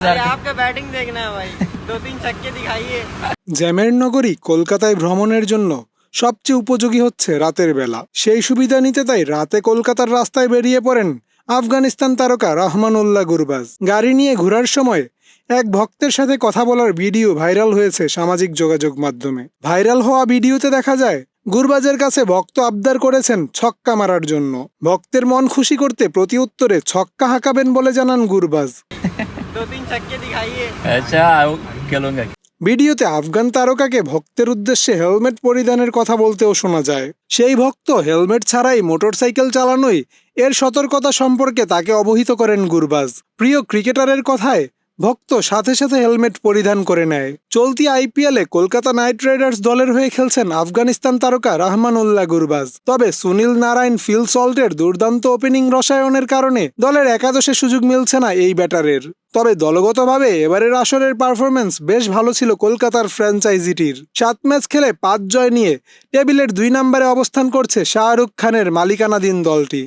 भाई आपका बैटिंग देखना है भाई दो तीन छक्के दिखाइए জ্যামের নগরী কলকাতায় ভ্রমণের জন্য সবচেয়ে উপযোগী হচ্ছে রাতের বেলা সেই সুবিধা নিতে তাই রাতে কলকাতার রাস্তায় বেরিয়ে পড়েন আফগানিস্তান তারকা রহমানুল্লাহ গুরবাজ গাড়ি নিয়ে ঘোরার সময় এক ভক্তের সাথে কথা বলার ভিডিও ভাইরাল হয়েছে সামাজিক যোগাযোগ মাধ্যমে ভাইরাল হওয়া ভিডিওতে দেখা যায় গুরবাজের কাছে ভক্ত আবদার করেছেন ছক্কা মারার জন্য ভক্তের মন খুশি করতে প্রতি উত্তরে ছক্কা হাঁকাবেন বলে জানান গুরবাজ दो तीन छक्के दिखाइए अच्छा वो खेलूंगा ভিডিওতে আফগান তারকাকে ভক্তের উদ্দেশ্যে হেলমেট পরিধানের কথা বলতেও শোনা যায় সেই ভক্ত হেলমেট ছাড়াই মোটরসাইকেল চালানোই এর সতর্কতা সম্পর্কে তাকে অবহিত করেন গুরবাজ প্রিয় ক্রিকেটারের কথায় ভক্ত সাথে সাথে হেলমেট পরিধান করে নেয় চলতি আইপিএলে কলকাতা নাইট রাইডার্স দলের হয়ে খেলছেন আফগানিস্তান তারকা রহমানুল্লাহ গুরবাজ তবে সুনীল নারায়ণ ফিল সল্টের দুর্দান্ত ওপেনিং রসায়নের কারণে দলের একাদশে সুযোগ মিলছে না এই ব্যাটারের তবে দলগতভাবে এবারের আসরের পারফরমেন্স বেশ ভালো ছিল কলকাতার ফ্র্যাঞ্চাইজিটির। সাত ম্যাচ খেলে পাঁচ জয় নিয়ে টেবিলের দুই নম্বরে অবস্থান করছে শাহরুখ খানের মালিকানাধীন দলটি।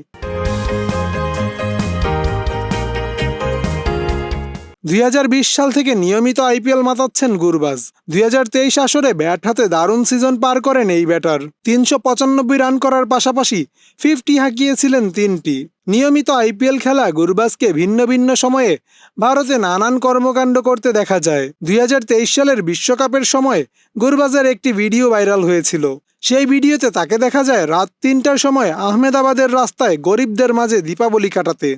দুই হাজার বিশ সাল থেকে নিয়মিত আইপিএল মাতাচ্ছেন গুরবাজ। দুই হাজার তেইশ আসরে ব্যাট হাতে দারুণ সিজন পার করেন এই ব্যাটার। তিনশো পঁচানব্বই রান করার পাশাপাশি ফিফটি হাঁকিয়েছিলেন তিনটি। নিয়মিত আইপিএল খেলা গুরবাজকে ভিন্ন ভিন্ন সময়ে ভারতে নানান কর্মকাণ্ড করতে দেখা যায়। দুই হাজার তেইশ সালের বিশ্বকাপের সময় গুরবাজের একটি ভিডিও ভাইরাল হয়েছিল। সেই ভিডিওতে তাকে দেখা যায় রাত তিনটার সময় আহমেদাবাদের রাস্তায় গরিবদের মাঝে দীপাবলি কাটাতে।